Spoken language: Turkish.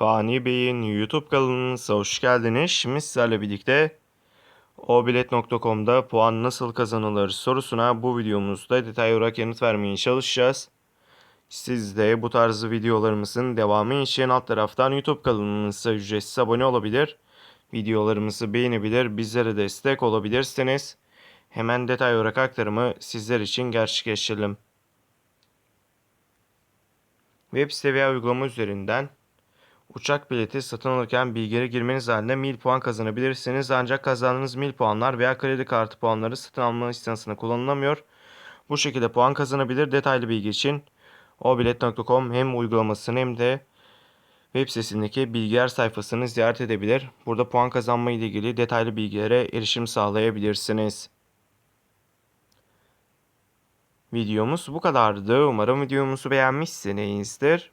Fani Bey'in YouTube kanalınıza hoş geldiniz. Şimdi sizlerle birlikte obilet.com'da puan nasıl kazanılır sorusuna bu videomuzda detay olarak yanıt vermeye çalışacağız. Siz de bu tarz videolarımızın devamı için alt taraftan YouTube kanalımıza ücretsiz abone olabilir. Videolarımızı beğenebilir, bizlere destek olabilirsiniz. Hemen detay olarak aktarımı sizler için gerçekleştirelim. Web site veya uygulama üzerinden uçak bileti satın alırken bilgileri girmeniz halinde mil puan kazanabilirsiniz. Ancak kazandığınız mil puanlar veya kredi kartı puanları satın alma istasyasında kullanılamıyor. Bu şekilde puan kazanabilir. Detaylı bilgi için obilet.com hem uygulamasını hem de web sitesindeki bilgiler sayfasını ziyaret edebilir. Burada puan kazanma ile ilgili detaylı bilgilere erişim sağlayabilirsiniz. Videomuz bu kadardı. Umarım videomuzu beğenmişsinizdir.